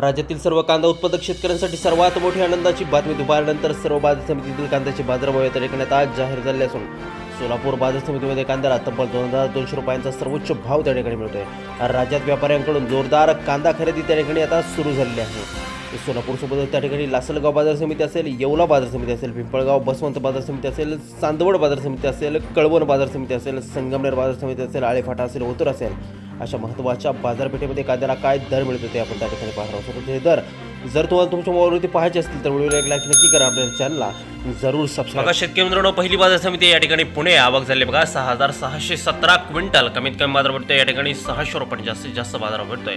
राज्यातील सर्व कांदा उत्पादक शेतकऱ्यांसाठी सर्वात मोठी आनंदाची बातमी दुपारनंतर सर्व बाजार समितीतील कांद्याचे बाजारभाव या ठिकाणी आज जाहीर झाले असून सोलापूर बाजार समितीमध्ये कांद्याला तब्बल दोन हजार दोनशे रुपयांचा सर्वोच्च भाव त्या ठिकाणी मिळतोय. राज्यात व्यापाऱ्यांकडून जोरदार कांदा खरेदी त्या ठिकाणी आता सुरू झालेली आहे. सोलापूरसोबतच त्या ठिकाणी लासलगाव बाजार समिती असेल येवला बाजार समिती असेल पिंपळगाव बसवंत बाजार समिती असेल चांदवड बाजार समिती असेल कळवण बाजार समिती असेल संगमनेर बाजार समिती असेल आळेफाटा असेल ओतूर असेल अशा महत्त्वाच्या बाजारपेठेमध्ये कांद्याला काय दर मिळतो ते आपण त्या ठिकाणी पाहणार आहोत. हे दर जर तुम्हाला तुमच्या मोबाईलवरती पाहायचे असतील तर व्हिडिओला एक लाईक नक्की करा आपल्या चॅनलला जरूर सबस्क्राईब बघा शेतकरी मित्रांनो पहिली बाजार समिती या ठिकाणी पुणे आवक झाली बघा सहा हजार सहाशे सतरा क्विंटल कमीत कमी बाजार भेटतोय या ठिकाणी सहाशे रुपये जास्तीत जास्त बाजार भेटतोय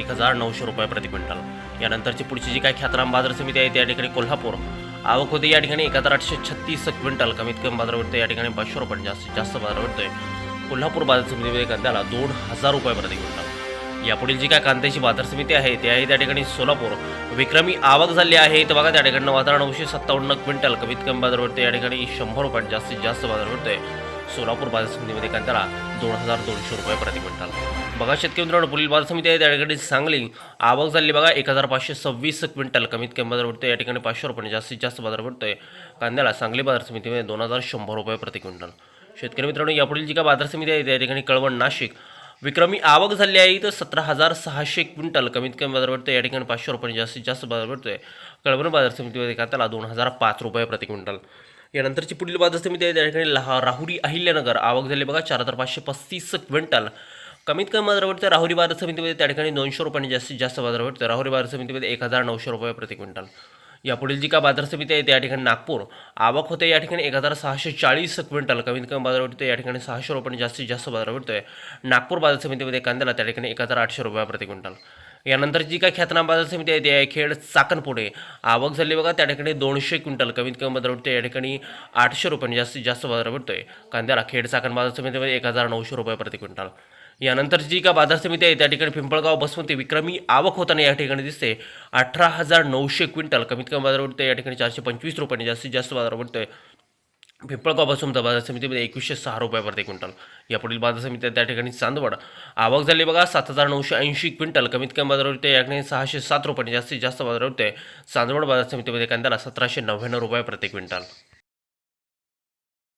एक हजार नऊशे रुपये प्रति क्विंटल. यानंतरची पुढची जी काही ख्यातराम बाजार समिती आहे त्या ठिकाणी कोल्हापूर. आवक होते या ठिकाणी एक हजार आठशे छत्तीस क्विंटल. कमीत कमी बाजार भेटतो या ठिकाणी पाचशे रुपये जास्तीत जास्त बाजार भेटतोय कोल्हापूर बाजार समितीमध्ये कांद्याला दोन हजार रुपये प्रति क्विंटल. यापुढील जी काय कांद्याची बाजार समिती आहे ती आहे त्या ठिकाणी सोलापूर. विक्रमी आवक झाली आहे तर बघा त्या ठिकाणी वातावरण नऊशे सत्तावन्न क्विंटल. कमीत कमी बाजार भेटते या ठिकाणी शंभर रुपये जास्तीत जास्त बाजार भेटतोय सोलापूर बाजार समितीमध्ये कांद्याला दोन हजार दोनशे रुपये प्रति क्विंटल. बघा शेतकरी मित्रांनो पुढील बाजार समिती आहे. त्या ठिकाणी सांगली आवक झाली बघा एक हजार पाचशे सव्वीस क्विंटल. कमीत कमी बाजार भेटतो या ठिकाणी पाचशे रुपये जास्तीत जास्त बाजार भेटतोय कांद्याला सांगली बाजार समितीमध्ये दोन हजार शंभर रुपये प्रति क्विंटल. शेतकरी मित्रांनो यापुढील जी काय बाजार समिती आहे त्या ठिकाणी कळवण नाशिक. विक्रमी आवक झाली आहे तर सतरा हजार सहाशे क्विंटल. कमीत कमी बाजार भेटतो या ठिकाणी पाचशे रुपये जास्तीत जास्त बाजार भेटतोय कळवण बाजार समितीमध्ये कांद्याला दोन हजार पाच रुपये प्रति क्विंटल. यानंतरची पुढील बाजार समिती आहे त्या ठिकाणी लहा राहुरी अहिल्यानगर आवक झाली बघा चार हजार पाचशे पस्तीस क्विंटल. कमीत कमी बाजार भेटतं राहुरी बाजार समितीमध्ये त्या ठिकाणी दोनशे रुपयांनी जास्तीत जास्त बाजार भेटतं राहुरी बाजार समितीमध्ये एक हजार नऊशे रुपये प्रति क्विंटल. यापुढील जी का बाजार समिती आहे त्या ठिकाणी नागपूर आवक होते या ठिकाणी एक हजार सहाशे चाळीस क्विंटल. कमीत कमी बाजार भेटतो या ठिकाणी सहाशे रुपयांनी जास्तीत जास्त बाजार भेटतोय नागपूर बाजार समितीमध्ये कांद्याला त्या ठिकाणी एक हजार आठशे रुपये प्रति क्विंटल. यानंतर जी काय ख्यातनाम बाजार समिती आहे ती आहे खेड चाकणपुढे आवक झाली बघा त्या ठिकाणी दोनशे क्विंटल. कमीत कमी बाजार भेटते या ठिकाणी आठशे रुपयांनी जास्तीत जास्त बाजार भेटतोय कांद्याला खेड चाकण बाजार समितीमध्ये एक हजार नऊशे रुपये प्रति क्विंटल. यानंतर जी का बाजार समिती आहे त्या ठिकाणी पिंपळगाव बसमती विक्रमी आवक होताना या ठिकाणी दिसते. अठरा हजार नऊशे क्विंटल. कमीत कमी बाजार भेटते या ठिकाणी चारशे पंचवीस रुपयांनी जास्तीत जास्त बाजार भेटतोय पिंपळगाव बसवंत बाजार समितीमध्ये एकवीसशे सहा रुपये प्रति क्विंटल. यापुढील बाजार समिती आहे त्या ठिकाणी चांदवड. आवक झाली बघा सात हजार नऊशे ऐंशी क्विंटल. कमीत कमी बाजार होते या ठिकाणी सहाशे सात रुपयांनी जास्तीत जास्त बाजार होते चांदवड बाजार समितीमध्ये कांद्याला सतराशे नव्याण्णव रुपये प्रति क्विंटल.